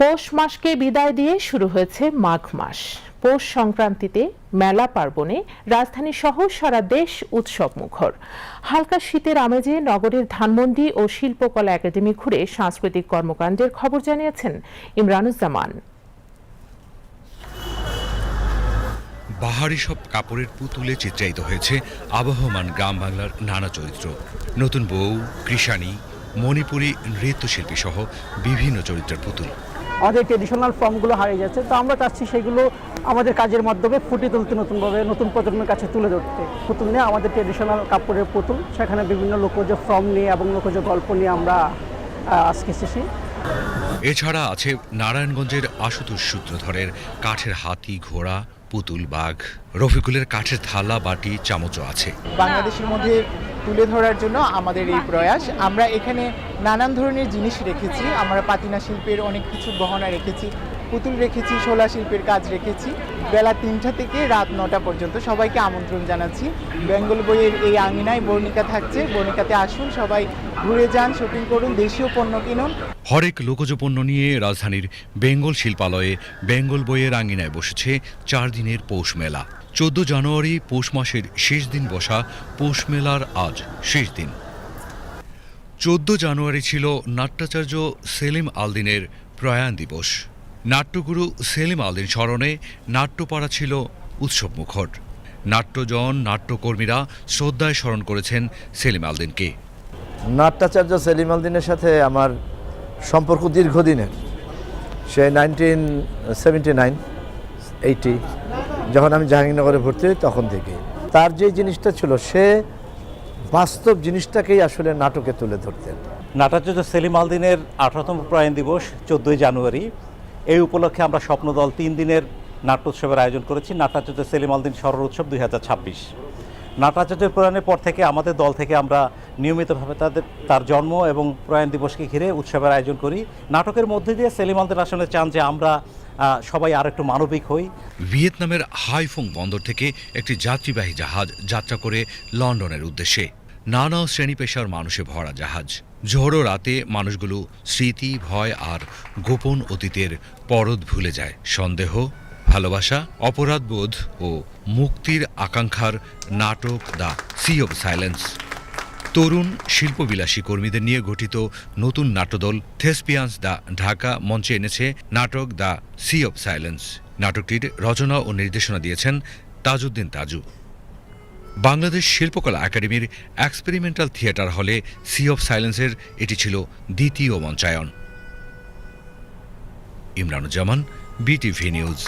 পৌষ মাসকে বিদায় দিয়ে শুরু হয়েছে মাঘ মাস। পৌষ সংক্রান্তিতে মেলা পার্বণে রাজধানী সহ সারা দেশ উৎসব মুখর। হালকা শীতের আমেজে নগরের ধানমন্ডি ও শিল্পকলা একাডেমি ঘুরে সাংস্কৃতিক কর্মকাণ্ডের খবর জানিয়েছেন ইমরানুজ্জামান। বাহারি সব কাপড়ের পুতুলে চিত্রায়িত হয়েছে আবহমান গ্রাম বাংলার নানা চরিত্র। নতুন বউ, কৃষাণী, মণিপুরী নৃত্যশিল্পী সহ বিভিন্ন চরিত্রের পুতুল। আমাদের ট্রেডিশনাল ফর্মগুলো হারিয়ে যাচ্ছে। তো আমরা চাচ্ছি সেগুলো আমাদের কাজের মাধ্যমে ফুটিয়ে তুলতে নতুনভাবে নতুন প্রজন্মের কাছে তুলে ধরতে। পুতুল নিয়ে আমাদের ট্রেডিশনাল কাপড়ের পুতুল সেখানে বিভিন্ন লোকজ ফর্ম নিয়ে এবং লোকজ গল্প নিয়ে আমরা আজকে এসেছি। এছাড়া আছে নারায়ণগঞ্জের আশুতোষ সূত্রধরের কাঠের হাতি ঘোড়া পুতুল বাঘ। রফিকুলের কাঠের থালা বাটি চামচও আছে। বাংলাদেশের মধ্যে তুলে ধরার জন্য আমাদের এই প্রয়াস। আমরা এখানে নানান ধরনের জিনিস রেখেছি। আমরা পাতিনা শিল্পের অনেক কিছু গহনা রেখেছি, পুতুল রেখেছি, শোলা শিল্পের কাজ রেখেছি। বেলা তিনটা থেকে রাত নটা পর্যন্ত সবাইকে আমন্ত্রণ জানাচ্ছি। বেঙ্গল বইয়ের এই আঙিনায় বর্ণিকা থাকছে। বর্ণিকাতে আসুন, সবাই ঘুরে যান শপিং করুন, দেশীয় পণ্য কিনুন। হরেক লোকজ পণ্য নিয়ে রাজধানীর বেঙ্গল শিল্পালয়ে বেঙ্গল বইয়ের আঙিনায় বসেছে চার দিনের পৌষ মেলা। চোদ্দ জানুয়ারি পৌষ মাসের শেষ দিন বসা পৌষ মেলার আজ শেষ দিন। চোদ্দ জানুয়ারি ছিল নাট্যাচার্য সেলিম আলদিনের প্রয়াণ দিবস। নাট্যগুরু সেলিম আলদিন স্মরণে নাট্যপাড়া ছিল উৎসব মুখর। নাট্যজন, নাট্যকর্মীরা শ্রদ্ধায় স্মরণ করেছেন সেলিম আলদিনকে। নাট্যাচার্য সেলিম আলদিনের সাথে আমার সম্পর্ক দীর্ঘদিনের। সে নাইনটিন সেভেন্টি নাইন এইটি যখন আমি জাহাঙ্গীরনগরে ভর্তি হই, তখন থেকে তার যে জিনিসটা ছিল, সে বাস্তব জিনিসটাকেই আসলে নাটকে তুলে ধরতেন। নাট্যাচার্য সেলিম আলদিনের আঠারোতম প্রয়াণ দিবস, চোদ্দোই জানুয়ারি। এই উপলক্ষে আমরা স্বপ্নদল তিন দিনের নাট্যোৎসবের আয়োজন করেছি নাট্যাচার্য সেলিম আলদিন স্মরণ উৎসব দুই হাজার ছাব্বিশ। নাট্যাচার্যের প্রয়াণের পর থেকে আমাদের দল থেকে আমরা নিয়মিতভাবে তাদের, তার জন্ম এবং প্রয়াণ দিবসকে ঘিরে উৎসবের আয়োজন করি। নাটকের মধ্যে দিয়ে সেলিম আলদিন আসলে চান যে আমরা সবাই আর একটু মানবিক হই। ভিয়েতনামের হাইফং বন্দর থেকে একটি যাত্রীবাহী জাহাজ যাত্রা করে লন্ডনের উদ্দেশ্যে। নানা শ্রেণি পেশার মানুষে ভরা জাহাজ। ঝোড়ো রাতে মানুষগুলো স্মৃতি, ভয় আর গোপন অতীতের পরদ ভুলে যায়। সন্দেহ, ভালোবাসা, অপরাধবোধ ও মুক্তির আকাঙ্ক্ষার নাটক দ্য সি অব সাইলেন্স। তরুণ শিল্পবিলাসী কর্মীদের নিয়ে গঠিত নতুন নাট্যদল থেসপিয়ান্স দ্য ঢাকা মঞ্চে এনেছে নাটক দ্য সি অব সাইলেন্স। নাটকটির রচনা ও নির্দেশনা দিয়েছেন তাজউদ্দিন তাজু। বাংলাদেশ শিল্পকলা একাডেমির এক্সপেরিমেন্টাল থিয়েটার হলে সি অব সাইলেন্সের এটি ছিল দ্বিতীয় মঞ্চায়ন। Imranuzzaman, BTV news.